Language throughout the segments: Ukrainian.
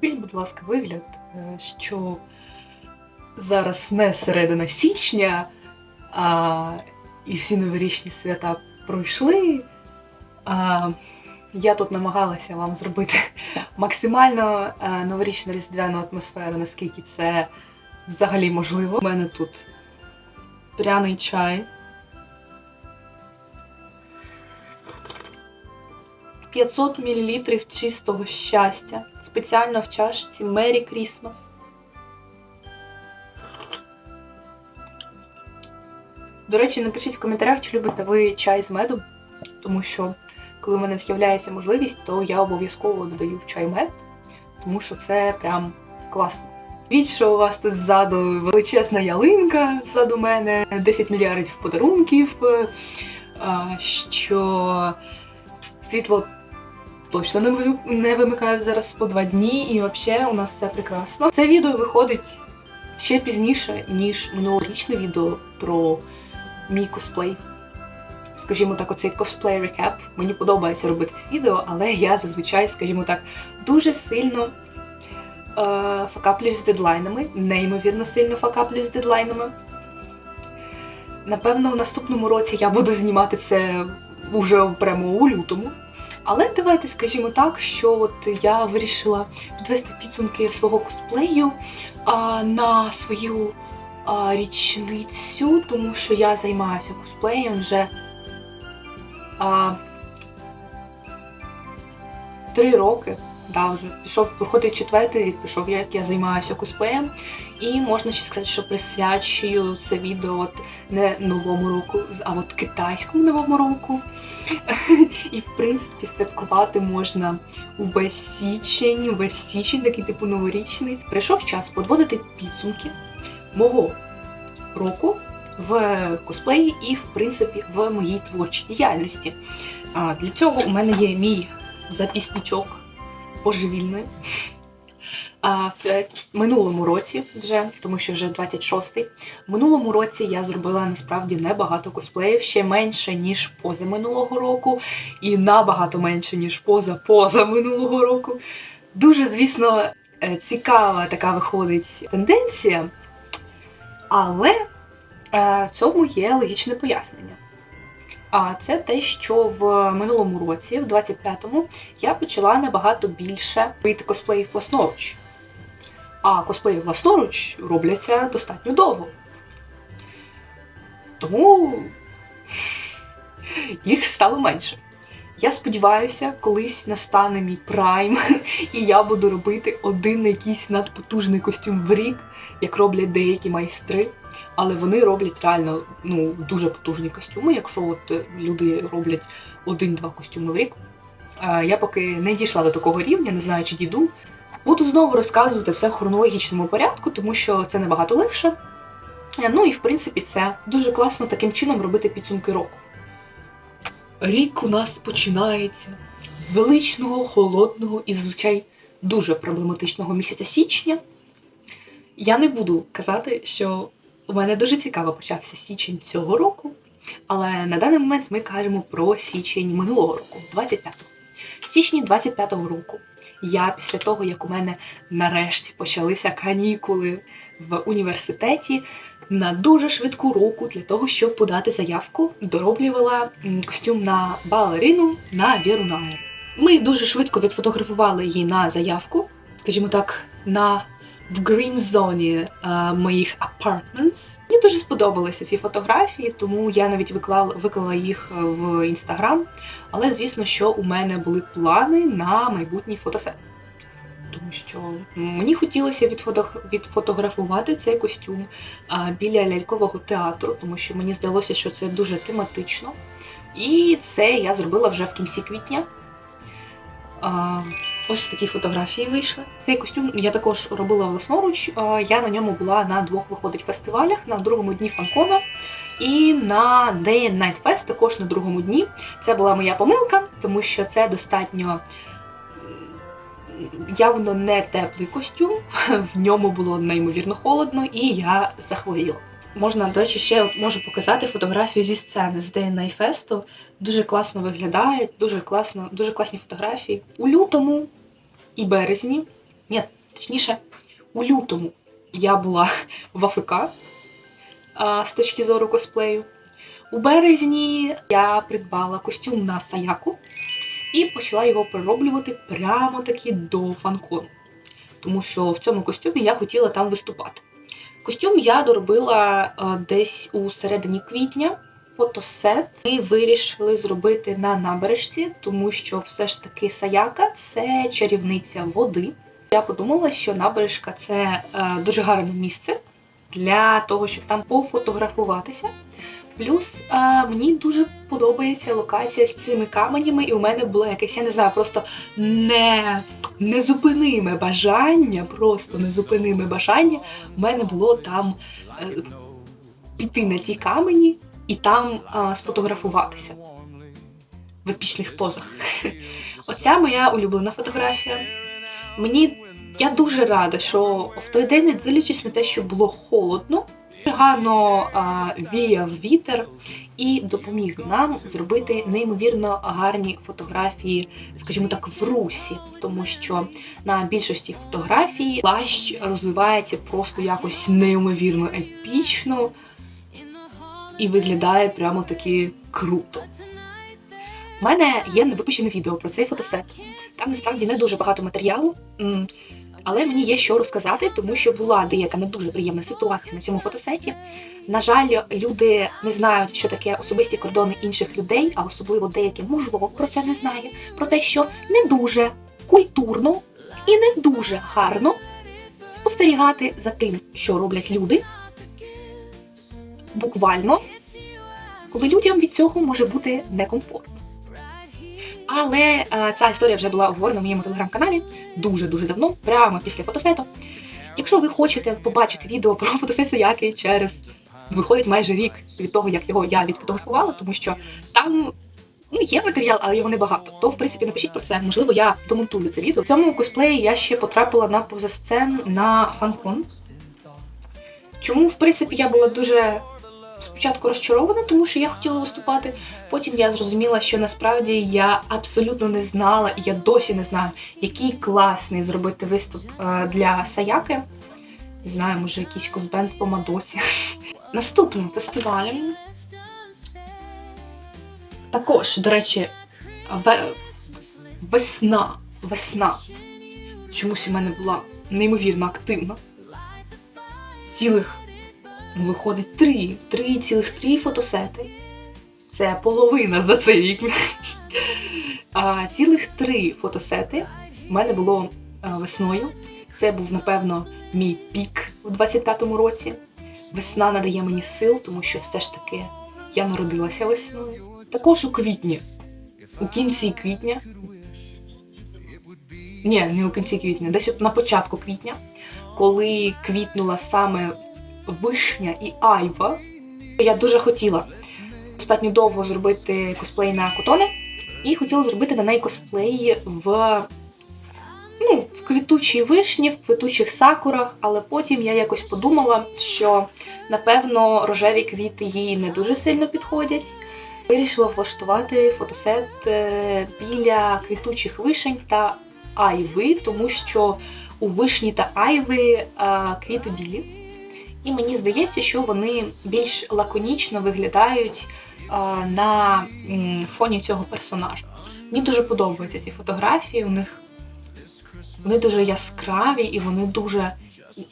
Зробіть, будь ласка, вигляд, е, що зараз не середина січня, а і всі новорічні свята пройшли. А, я тут намагалася вам зробити максимально е, новорічну різдвяну атмосферу, наскільки це взагалі можливо. У мене тут пряний чай. 500 мл чистого щастя. Спеціально в чашці Merry Christmas. До речі, напишіть в коментарях, чи любите ви чай з медом, тому що коли в мене з'являється можливість, то я обов'язково додаю в чай мед, тому що це прям класно. Від у вас тут ззаду величезна ялинка ззаду мене, 10 мільярдів подарунків, що світло точно не ви- не вимикають зараз по два дні, і взагалі у нас все прекрасно. Це відео виходить ще пізніше, ніж минулорічне відео про мій косплей. Скажімо так, оцей косплей рекеп. Мені подобається робити це відео, але я зазвичай, скажімо так, дуже сильно е, факаплюсь з дедлайнами, неймовірно сильно факаплюсь з дедлайнами. Напевно, в наступному році я буду знімати це уже прямо у лютому. Але давайте скажімо так, що от я вирішила підвести підсумки свого косплею а, на свою а, річницю, тому що я займаюся косплеєм вже а, три роки. Да, вже пішов, виходить четвертий пішов, як я займаюся косплеєм. І можна ще сказати, що присвячую це відео от не новому року, а от китайському новому року. І, в принципі, святкувати можна увесь січень, увесь січень, такий типу новорічний. Прийшов час подводити підсумки мого року в косплеї і, в принципі, в моїй творчій діяльності. Для цього у мене є мій запісничок божевільний. А в минулому році вже, тому що вже 26-й, в минулому році я зробила насправді небагато косплеїв, ще менше, ніж поза минулого року, і набагато менше, ніж поза поза року. Дуже, звісно, е, цікава така виходить тенденція, але е, цьому є логічне пояснення. А це те, що в минулому році, в 25-му, я почала набагато більше робити косплеїв власноруч. А косплеї власноруч робляться достатньо довго. Тому їх стало менше. Я сподіваюся, колись настане мій прайм, і я буду робити один якийсь надпотужний костюм в рік, як роблять деякі майстри. Але вони роблять реально ну, дуже потужні костюми, якщо от е, люди роблять один-два костюми в рік. Е, Я поки не дійшла до такого рівня, не знаю, чи дійду. Буду знову розказувати все в хронологічному порядку, тому що це набагато легше. Е, Ну і в принципі це дуже класно таким чином робити підсумки року. Рік у нас починається з величного, холодного і, звичай, дуже проблематичного місяця січня. Я не буду казати, що у мене дуже цікаво почався січень цього року, але на даний момент ми кажемо про січень минулого року, 25-го. В січні 25-го року я після того, як у мене нарешті почалися канікули в університеті, на дуже швидку руку для того, щоб подати заявку, дороблювала костюм на балерину на Віру Найер. Ми дуже швидко відфотографували її на заявку, скажімо так, на в грін зоні е, моїх apartments. Мені дуже сподобалися ці фотографії, тому я навіть виклала, виклала їх е, в інстаграм. Але звісно, що у мене були плани на майбутній фотосет. Тому що мені хотілося відфото- відфотографувати цей костюм біля лялькового театру, тому що мені здалося, що це дуже тематично. І це я зробила вже в кінці квітня. Ось такі фотографії вийшли. Цей костюм я також робила власноруч. Я на ньому була на двох виходить фестивалях: на другому дні фанкона і на Day and Night Fest також на другому дні. Це була моя помилка, тому що це достатньо явно не теплий костюм. В ньому було неймовірно холодно, і я захворіла. Можна, до речі, ще можу показати фотографію зі сцени з Day Night Fest. Дуже класно виглядає, дуже класно, дуже класні фотографії. У лютому і березні ні, точніше, у лютому я була в АФК з точки зору косплею. У березні я придбала костюм на Саяку і почала його перероблювати прямо таки до фанкону. Тому що в цьому костюмі я хотіла там виступати. Костюм я доробила десь у середині квітня. Фотосет ми вирішили зробити на набережці, тому що все ж таки Саяка це чарівниця води. Я подумала, що набережка це е, дуже гарне місце для того, щоб там пофотографуватися. Плюс е, мені дуже подобається локація з цими каменями, і у мене було якесь, я не знаю, просто не, незупиниме бажання, просто незупиниме бажання. У мене було там е, піти на ті камені і там е, сфотографуватися в епічних позах. Оця моя улюблена фотографія. Мені я дуже рада, що в той день, не дивлячись на те, що було холодно, гарно віяв вітер і допоміг нам зробити неймовірно гарні фотографії, скажімо так, в русі, тому що на більшості фотографій плащ розвивається просто якось неймовірно епічно і виглядає прямо таки круто. У мене є невипущене відео про цей фотосет. Там насправді не дуже багато матеріалу, але мені є що розказати, тому що була деяка не дуже приємна ситуація на цьому фотосеті. На жаль, люди не знають, що таке особисті кордони інших людей, а особливо деякі можливо про це не знає. Про те, що не дуже культурно і не дуже гарно спостерігати за тим, що роблять люди. Буквально, коли людям від цього може бути некомфортно. Але е, ця історія вже була обговорена в моєму телеграм-каналі дуже-дуже давно, прямо після фотосету. Якщо ви хочете побачити відео про фотосет Саяки через виходить майже рік від того, як його я відфотографувала, тому що там ну, є матеріал, але його небагато. То, в принципі, напишіть про це. Можливо, я домонтую це відео. В цьому косплеї я ще потрапила на позасцен на фанкон. Чому, в принципі, я була дуже спочатку розчарована, тому що я хотіла виступати. Потім я зрозуміла, що насправді я абсолютно не знала, і я досі не знаю, який класний зробити виступ е, для Саяки. Не знаю, може якийсь козбенд по Мадоці. Наступним фестивалем. Також, до речі, ве- весна. Весна. Чомусь у мене була неймовірно активна. Цілих виходить три. Три цілих три фотосети. Це половина за цей рік. А, цілих три фотосети в мене було весною. Це був, напевно, мій пік у 25-му році. Весна надає мені сил, тому що все ж таки я народилася весною. Також у квітні. У кінці квітня. Ні, не у кінці квітня, десь на початку квітня, коли квітнула саме вишня і айва. Я дуже хотіла достатньо довго зробити косплей на котоне, і хотіла зробити на неї косплей в, ну, в квітучій вишні, в квітучих сакурах, але потім я якось подумала, що напевно рожеві квіти їй не дуже сильно підходять. Вирішила влаштувати фотосет е, біля квітучих вишень та айви, тому що у вишні та айви е, квіти білі. І мені здається, що вони більш лаконічно виглядають е, на фоні цього персонажа. Мені дуже подобаються ці фотографії. У них вони дуже яскраві і вони дуже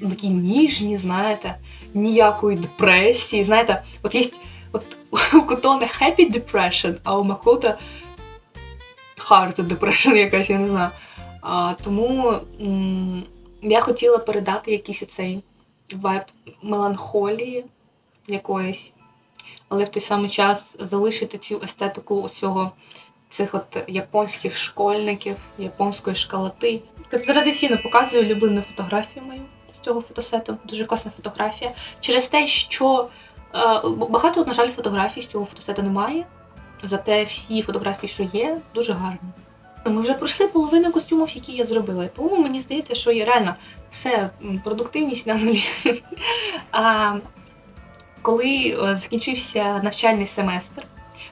такі ніжні, знаєте, ніякої депресії. Знаєте, от є от у Котоне Happy Depression, а у Макота Hard Depression якась, я не знаю. А, тому м, я хотіла передати якийсь оцей вайб меланхолії якоїсь, але в той самий час залишити цю естетику цього цих от японських школьників, японської шкалати. Традиційно показую улюблену фотографію мою з цього фотосету. Дуже класна фотографія. Через те, що е, багато, на жаль, фотографій з цього фотосету немає. Зате всі фотографії, що є, дуже гарні. Ми вже пройшли половину костюмів, які я зробила. Тому мені здається, що є реально все, продуктивність на нулі. А коли е, закінчився навчальний семестр,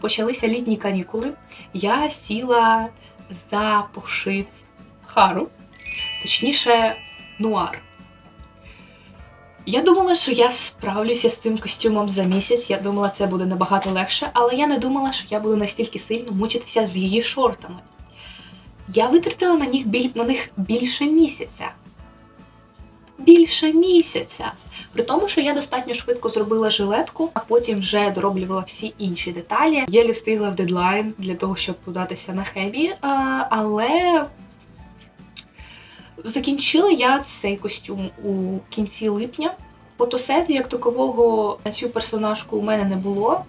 почалися літні канікули, я сіла за пошив хару, точніше, нуар. Я думала, що я справлюся з цим костюмом за місяць. Я думала, це буде набагато легше, але я не думала, що я буду настільки сильно мучитися з її шортами. Я витратила на них, біль... на них більше місяця. Більше місяця. При тому, що я достатньо швидко зробила жилетку, а потім вже дороблювала всі інші деталі. Єлі встигла в дедлайн для того, щоб податися на хебі, але закінчила я цей костюм у кінці липня. Фотосету як такового на цю персонажку у мене не було.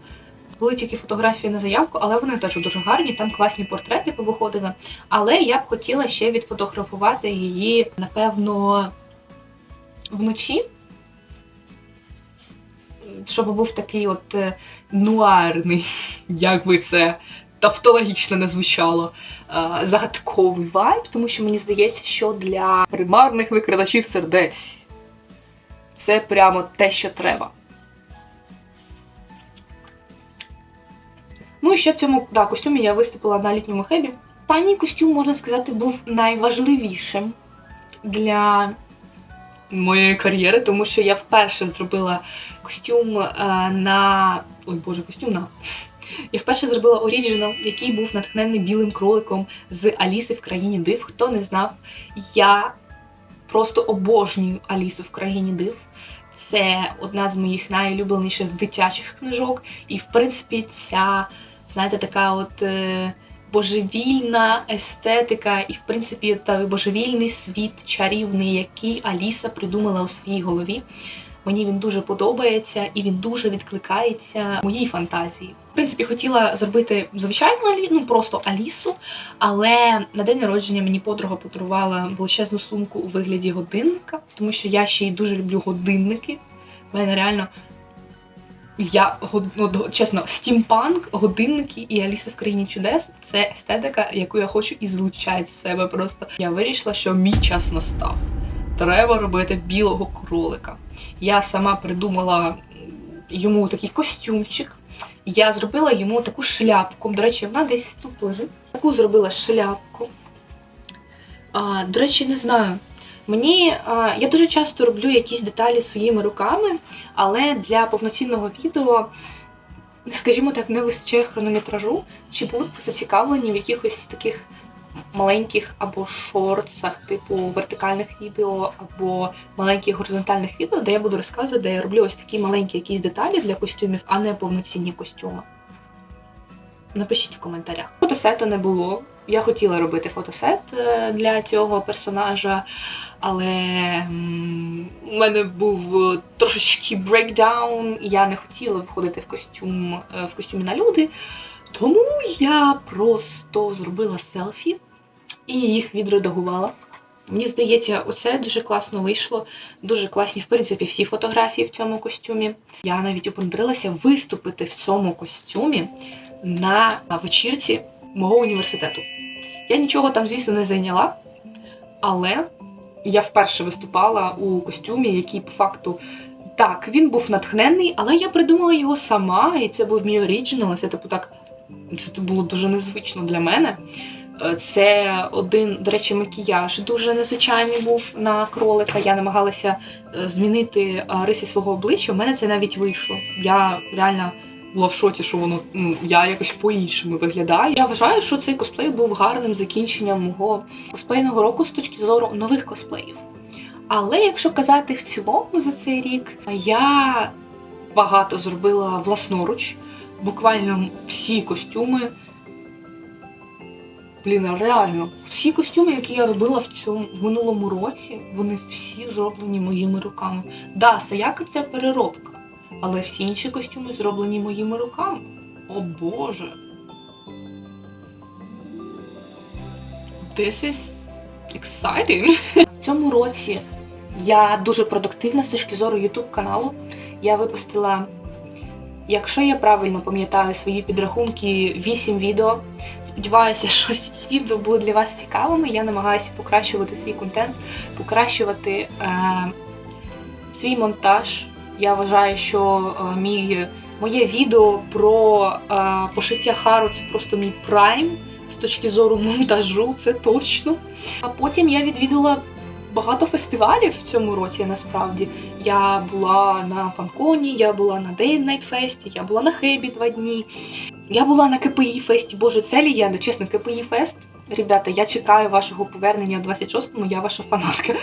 Були тільки фотографії на заявку, але вони теж дуже гарні, там класні портрети повиходили. Але я б хотіла ще відфотографувати її, напевно, вночі. Щоб був такий от е, нуарний, як би це тавтологічно не звучало, е, загадковий вайб, тому що мені здається, що для примарних викрадачів сердець це прямо те, що треба. Ну і ще в цьому да, костюмі я виступила на літньому хебі. Останній костюм, можна сказати, був найважливішим для моєї кар'єри, тому що я вперше зробила костюм е, на. Ой боже, костюм на. Я вперше зробила оріджинал, який був натхнений білим кроликом з Аліси в країні див. Хто не знав, я просто обожнюю Алісу в країні див. Це одна з моїх найулюбленіших дитячих книжок. І, в принципі, ця, знаєте, така от е, божевільна естетика, і, в принципі, той божевільний світ чарівний, який Аліса придумала у своїй голові. Мені він дуже подобається і він дуже відкликається моїй фантазії. В принципі, хотіла зробити звичайну ну просто Алісу, але на день народження мені подруга подарувала величезну сумку у вигляді годинника, тому що я ще й дуже люблю годинники. У мене реально я ну, чесно, стімпанк, годинники і Аліса в країні чудес це естетика, яку я хочу і злучати з себе. Просто я вирішила, що мій час настав. Треба робити білого кролика. Я сама придумала йому такий костюмчик. Я зробила йому таку шляпку. До речі, вона десь тут лежить. Таку зробила шляпку. А, до речі, не знаю. Мені я дуже часто роблю якісь деталі своїми руками, але для повноцінного відео, скажімо так, не вистачає хронометражу. Чи були б зацікавлені в якихось таких маленьких або шортсах, типу вертикальних відео, або маленьких горизонтальних відео, де я буду розказувати, де я роблю ось такі маленькі якісь деталі для костюмів, а не повноцінні костюми. Напишіть в коментарях. Фотосету не було. Я хотіла робити фотосет е, для цього персонажа, але у мене був е, трошечки брейкдаун, я не хотіла виходити в костюм е, в костюмі на люди. Тому я просто зробила селфі і їх відредагувала. Мені здається, оце дуже класно вийшло. Дуже класні, в принципі, всі фотографії в цьому костюмі. Я навіть опондрилася виступити в цьому костюмі на вечірці мого університету. Я нічого там, звісно, не зайняла, але я вперше виступала у костюмі, який по факту. Так, він був натхненний, але я придумала його сама, і це був мій оріджинал. Це типу так. Це було дуже незвично для мене. Е, Це один, до речі, макіяж дуже незвичайний був на кролика. Я намагалася е, змінити е, риси свого обличчя. У мене це навіть вийшло. Я реально шоці, що воно ну, я якось по-іншому виглядаю. Я вважаю, що цей косплей був гарним закінченням мого косплейного року з точки зору нових косплеїв. Але якщо казати в цілому за цей рік, я багато зробила власноруч. Буквально всі костюми. Блін, реально, всі костюми, які я робила в цьому в минулому році, вони всі зроблені моїми руками. Да, Саяка це переробка, але всі інші костюми зроблені моїми руками. О Боже. This is exciting. В цьому році я дуже продуктивна з точки зору YouTube каналу. Я випустила, якщо я правильно пам'ятаю свої підрахунки, 8 відео. Сподіваюся, що ці відео були для вас цікавими. Я намагаюся покращувати свій контент, покращувати е, свій монтаж. Я вважаю, що е, мій, моє відео про е, пошиття Хару це просто мій прайм з точки зору монтажу, це точно. А потім я відвідала багато фестивалів в цьому році насправді. Я була на фанконі, я була на Day Night Fest, я була на Хебі два дні. Я була на КПІ фесті. Боже, це легенда, чесно, КПІ фест. Ребята, я чекаю вашого повернення у 26-му, я ваша фанатка.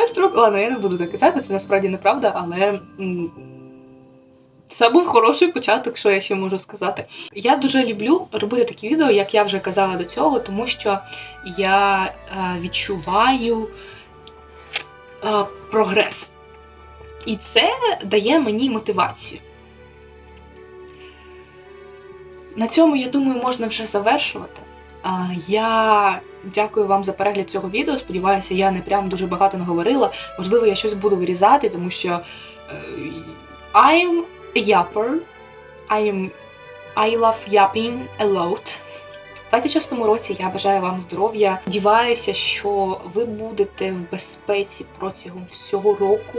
Фест року. Ладно, я не буду так казати, це насправді неправда, але це був хороший початок, що я ще можу сказати. Я дуже люблю робити такі відео, як я вже казала до цього, тому що я е, відчуваю е, прогрес. І це дає мені мотивацію. На цьому, я думаю, можна вже завершувати. Я дякую вам за перегляд цього відео. Сподіваюся, я не прям дуже багато наговорила. Можливо, я щось буду вирізати, тому що е, I am a yapper. I I love yapping a lot. У 26-му році я бажаю вам здоров'я. Сподіваюся, що ви будете в безпеці протягом всього року.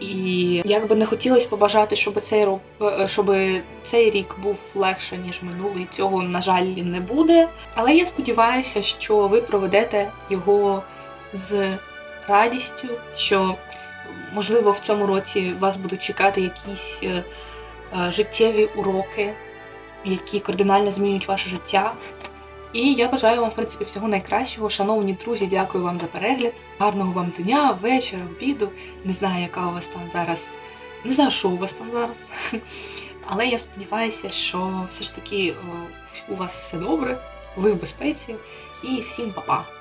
І як би не хотілося побажати, щоб цей рок, е, щоб цей рік був легше, ніж минулий, цього, на жаль, не буде. Але я сподіваюся, що ви проведете його з радістю, що можливо в цьому році вас будуть чекати якісь е, е, життєві уроки, які кардинально змінюють ваше життя. І я бажаю вам, в принципі, всього найкращого. Шановні друзі, дякую вам за перегляд. Гарного вам дня, вечора, обіду. Не знаю, яка у вас там зараз. Не знаю, що у вас там зараз. Але я сподіваюся, що все ж таки у вас все добре, ви в безпеці. І всім па-па!